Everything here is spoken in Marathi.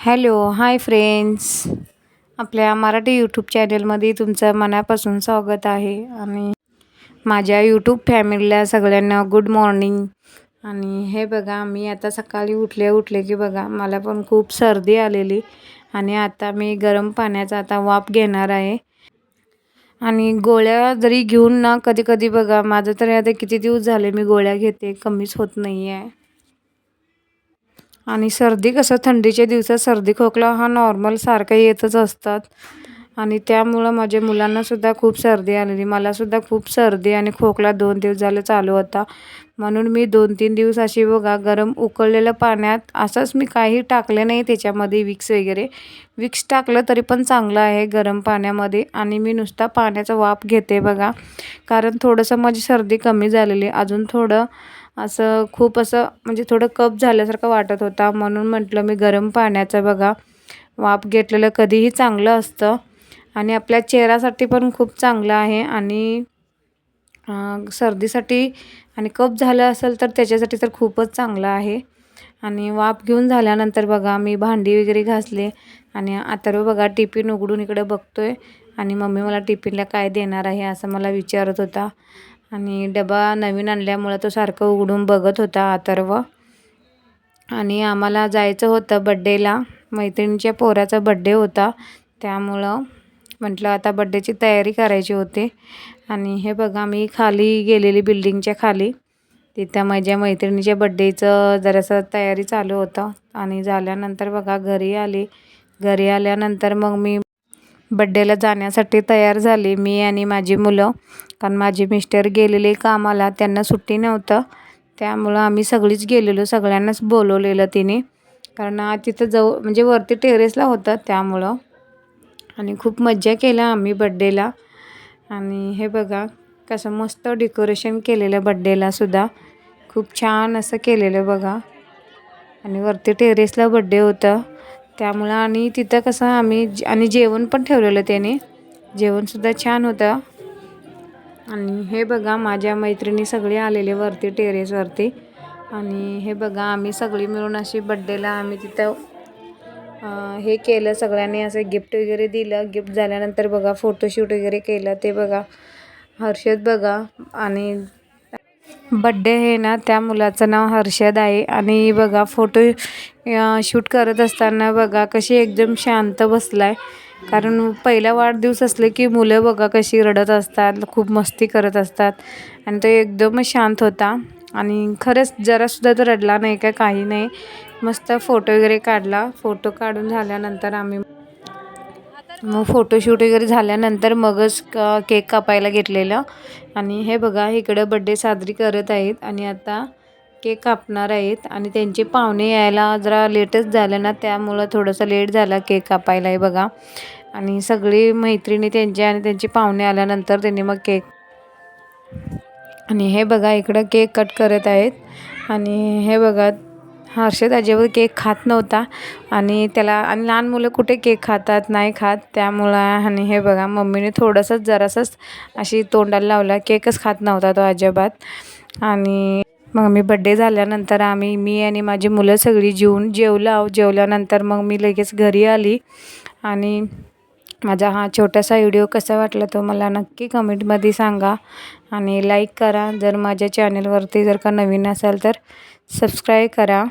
Hello hi friends. आपल्या मराठी यूट्यूब चॅनलमध्ये तुमचं मनापासून स्वागत आहे. आणि माझ्या यूट्यूब फॅमिलीला सगळ्यांना गुड मॉर्निंग आणि हे बघा मी आता सकाळी उठले उठले की बघा मला पण खूप सर्दी आलेली. आणि आता मी गरम पाण्याचा आता वाफ घेणार आहे. आणि गोळ्या जरी घेऊन ना कधी कधी बघा माझं तरी आता किती दिवस झाले मी गोळ्या घेते कमीच होत नाही आहे आणि सर्दी कसं थंडीच्या दिवसात सर्दी खोकला हा नॉर्मल सारखा येतच असतात. आणि त्यामुळं माझ्या मुलांनासुद्धा खूप सर्दी आलेली. मलासुद्धा खूप सर्दी आणि खोकला दोन दिवस झालं चालू होता. म्हणून मी दोन तीन दिवस अशी बघा गरम उकळलेलं पाण्यात असंच मी काही टाकले नाही त्याच्यामध्ये विक्स वगैरे. विक्स टाकलं तरी पण चांगलं आहे गरम पाण्यामध्ये. आणि मी नुसता पाण्याचा वाफ घेते बघा. कारण थोडंसं माझी सर्दी कमी झालेली अजून थोडं असं खूप असं म्हणजे थोडं कप झाल्यासारखं वाटत होता. म्हणून म्हटलं मी गरम पाण्याचा बघा. वाफ घेतलेलं कधीही चांगलं असतं. आणि आपल्या चेहऱ्यासाठी पण खूप चांगलं आहे. आणि सर्दीसाठी आणि कप झालं असेल तर त्याच्यासाठी तर खूपच चांगलं आहे. आणि वाफ घेऊन झाल्यानंतर बघा मी भांडी वगैरे घासले. आणि आता बघा टिफिन उघडून इकडे बघतोय. आणि मम्मी मला टिफिनला काय देणार आहे असं मला विचारत होता. आणि डबा नवीन आणल्यामुळं तो सारखं उघडून बघत होता अथर्व. आणि आम्हाला जायचं होतं बड्डेला मैत्रिणीच्या पोराचा बड्डे होता. त्यामुळं म्हटलं आता बड्डेची तयारी करायची होती. आणि हे बघा मी खाली गेलेली बिल्डिंगच्या खाली. तिथं माझ्या मैत्रिणीच्या बड्डेचं जरासं तयारी चालू होतं. आणि झाल्यानंतर बघा घरी आली. घरी आल्यानंतर मग मी बड्डेला जाण्यासाठी तयार झाले मी आणि माझी मुलं. कारण माझे मिस्टर गेलेले कामाला त्यांना सुट्टी नव्हतं. त्यामुळं आम्ही सगळीच गेलेलो सगळ्यांनाच बोलवलेलं तिने. कारण तिथं जवळ म्हणजे वरती टेरेसला होतं त्यामुळं. आणि खूप मज्जा केला आम्ही बड्डेला आणि हे बघा कसं मस्त डेकोरेशन केलेलं बड्डेलासुद्धा खूप छान असं केलेलं बघा. आणि वरती टेरेसला बड्डे होतं. त्यामुळं आणि तिथं कसं आम्ही आणि जेवण पण ठेवलेलं त्याने. जेवणसुद्धा छान होतं. आणि हे बघा माझ्या मैत्रिणी सगळे आलेले वरती टेरेसवरती आणि हे बघा आम्ही सगळी मिळून अशी बड्डेला आम्ही तिथं हे केलं. सगळ्यांनी असं गिफ्ट वगैरे दिलं. गिफ्ट झाल्यानंतर बघा फोटोशूट वगैरे केलं. ते बघा हर्षद बघा आणि बड्डे आहे ना त्या मुलाचं नाव हर्षद आहे. आणि बघा फोटो शूट करत असताना बघा कशी एकदम शांत बसलाय. कारण पहिला वाढदिवस असले की मुलं बघा कशी रडत असतात खूप मस्ती करत असतात. आणि तो एकदमच शांत होता. आणि खरंच जरासुद्धा तो रडला नाही का काही नाही. मस्त फोटो वगैरे काढला. फोटो काढून झाल्यानंतर आम्ही मग फोटोशूट वगैरे झाल्यानंतर मगच केक कापायला घेतलेलं. आणि हे बघा इकडं बड्डे साजरी करत आहेत आणि आता केक कापणार आहेत. आणि त्यांचे पाहुणे यायला जरा लेटच झालं ना त्यामुळं थोडंसं लेट झाला केक कापायला आहे बघा. आणि सगळी मैत्रिणी त्यांची आणि त्यांचे पाहुणे आल्यानंतर त्यांनी मग केक आणि हे बघा इकडं केक कट करत आहेत. आणि हे बघा हर्षद अजिबात केक खात नव्हता. आणि त्याला आणि लहान मुलं कुठे केक खातात नाही खात. त्यामुळं आणि हे बघा मम्मीने थोडंसंच जरासंच अशी तोंडाला लावला. केकच खात नव्हता तो अजिबात. आणि मग मी बड्डे झाल्यानंतर आम्ही मी आणि माझी मुलं सगळी जेवून जेवला जेवल्यानंतर मग मी लगेच घरी आली. आणि माझा हा छोटासा व्हिडिओ कसा वाटला तो मला नक्की कमेंटमध्ये सांगा. आणि लाईक करा. जर माझ्या चॅनलवरती जर का नवीन असाल तर सबस्क्राईब करा.